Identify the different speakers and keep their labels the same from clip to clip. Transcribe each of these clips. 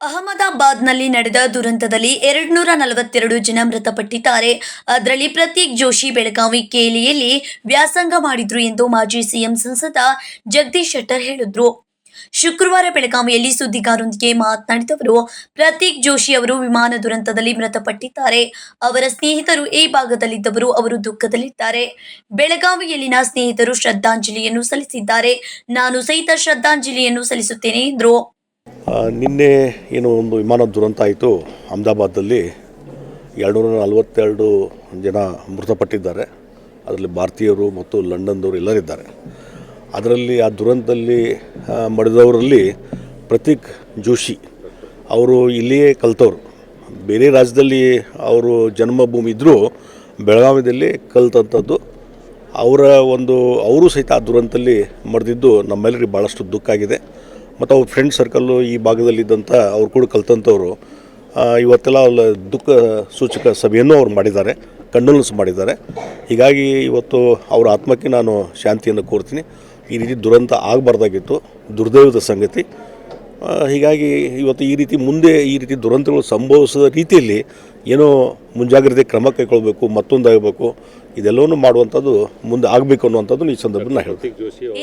Speaker 1: ಅಹಮದಾಬಾದ್ನಲ್ಲಿ ನಡೆದ ದುರಂತದಲ್ಲಿ ಎರಡ್ನೂರ ನಲವತ್ತೆರಡು ಜನ ಮೃತಪಟ್ಟಿದ್ದಾರೆ. ಅದರಲ್ಲಿ ಪ್ರತೀಕ್ ಜೋಶಿ ಬೆಳಗಾವಿ ಕೇಲಿಯಲ್ಲಿ ವ್ಯಾಸಂಗ ಮಾಡಿದ್ರು ಎಂದು ಮಾಜಿ ಸಿಎಂ ಸಂಸದ ಜಗದೀಶ್ ಶೆಟ್ಟರ್ ಹೇಳಿದ್ರು. ಶುಕ್ರವಾರ ಬೆಳಗಾವಿಯಲ್ಲಿ ಸುದ್ದಿಗಾರರೊಂದಿಗೆ ಮಾತನಾಡಿದವರು ಪ್ರತೀಕ್ ಜೋಶಿ ಅವರು ವಿಮಾನ ದುರಂತದಲ್ಲಿ ಮೃತಪಟ್ಟಿದ್ದಾರೆ. ಅವರ ಸ್ನೇಹಿತರು ಈ ಭಾಗದಲ್ಲಿದ್ದವರು ಅವರು ದುಃಖದಲ್ಲಿದ್ದಾರೆ. ಬೆಳಗಾವಿಯಲ್ಲಿನ ಸ್ನೇಹಿತರು ಶ್ರದ್ಧಾಂಜಲಿಯನ್ನು ಸಲ್ಲಿಸಿದ್ದಾರೆ. ನಾನು ಸಹಿತ ಶ್ರದ್ಧಾಂಜಲಿಯನ್ನು ಸಲ್ಲಿಸುತ್ತೇನೆ ಎಂದರು.
Speaker 2: ನಿನ್ನೆ ಏನು ಒಂದು ವಿಮಾನ ದುರಂತ ಆಯಿತು. ಅಹಮದಾಬಾದಲ್ಲಿ ಎರಡುನೂರ ನಲವತ್ತೆರಡು ಜನ ಮೃತಪಟ್ಟಿದ್ದಾರೆ. ಅದರಲ್ಲಿ ಭಾರತೀಯರು ಮತ್ತು ಲಂಡನ್ದವರು ಎಲ್ಲರಿದ್ದಾರೆ. ಅದರಲ್ಲಿ ಆ ದುರಂತದಲ್ಲಿ ಮಡಿದವರಲ್ಲಿ ಪ್ರತೀಕ್ ಜೋಶಿ ಅವರು ಇಲ್ಲಿಯೇ ಕಲ್ತವ್ರು. ಬೇರೆ ರಾಜ್ಯದಲ್ಲಿ ಅವರು ಜನ್ಮಭೂಮಿ ಇದ್ದರೂ ಬೆಳಗಾವಿಯಲ್ಲಿ ಕಲ್ತಂಥದ್ದು. ಅವರ ಒಂದು, ಅವರು ಸಹಿತ ಆ ದುರಂತದಲ್ಲಿ ಮಡಿದಿದ್ದು ನಮ್ಮೆಲ್ಲರಿಗೆ ಭಾಳಷ್ಟು ದುಃಖ ಆಗಿದೆ. ಮತ್ತು ಅವ್ರ ಫ್ರೆಂಡ್ ಸರ್ಕಲ್ಲು ಈ ಭಾಗದಲ್ಲಿದ್ದಂಥ ಅವ್ರು ಕೂಡ ಕಲ್ತಂಥವ್ರು ಇವತ್ತೆಲ್ಲ ಅವ್ರ ದುಃಖ ಸೂಚಕ ಸಭೆಯನ್ನು ಅವ್ರು ಮಾಡಿದ್ದಾರೆ ಕಂಡೋಲೆನ್ಸ್ ಮಾಡಿದ್ದಾರೆ. ಹೀಗಾಗಿ ಇವತ್ತು ಅವರ ಆತ್ಮಕ್ಕೆ ನಾನು ಶಾಂತಿಯನ್ನು ಕೋರ್ತೀನಿ. ಈ ರೀತಿ ದುರಂತ ಆಗಬಾರ್ದಾಗಿತ್ತು. ದುರ್ದೈವದ ಸಂಗತಿ. ಹೀಗಾಗಿ ಇವತ್ತು ಈ ರೀತಿ ಮುಂದೆ ಈ ರೀತಿ ದುರಂತಗಳು ಸಂಭವಿಸದ ರೀತಿಯಲ್ಲಿ ಏನೋ ಮುಂಜಾಗ್ರತೆ ಕ್ರಮ ಕೈಗೊಳ್ಬೇಕು, ಮತ್ತೊಂದಾಗಬೇಕು, ಇದೆಲ್ಲವನ್ನೂ ಮಾಡುವಂಥದ್ದು ಮುಂದೆ ಆಗಬೇಕು ಅನ್ನುವಂಥದ್ದು ಈ ನಾನು ಹೇಳ್ತೀನಿ.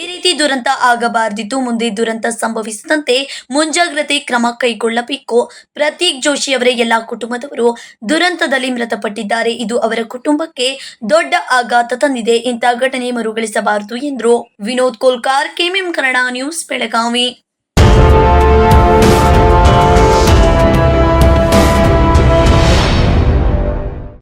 Speaker 1: ಈ ರೀತಿ ದುರಂತ ಆಗಬಾರದಿತ್ತು, ಮುಂದೆ ದುರಂತ ಸಂಭವಿಸದಂತೆ ಮುಂಜಾಗ್ರತೆ ಕ್ರಮ ಕೈಗೊಳ್ಳಬೇಕು. ಪ್ರತೀಕ್ ಜೋಶಿ ಅವರ, ಎಲ್ಲ ಕುಟುಂಬದವರು ದುರಂತದಲ್ಲಿ ಮೃತಪಟ್ಟಿದ್ದಾರೆ. ಇದು ಅವರ ಕುಟುಂಬಕ್ಕೆ ದೊಡ್ಡ ಆಘಾತ ತಂದಿದೆ. ಇಂಥ ಘಟನೆ ಮರುಗಳಿಸಬಾರದು ಎಂದರು. Vinod Kolkar KMM Kannada news, Belagavi. Música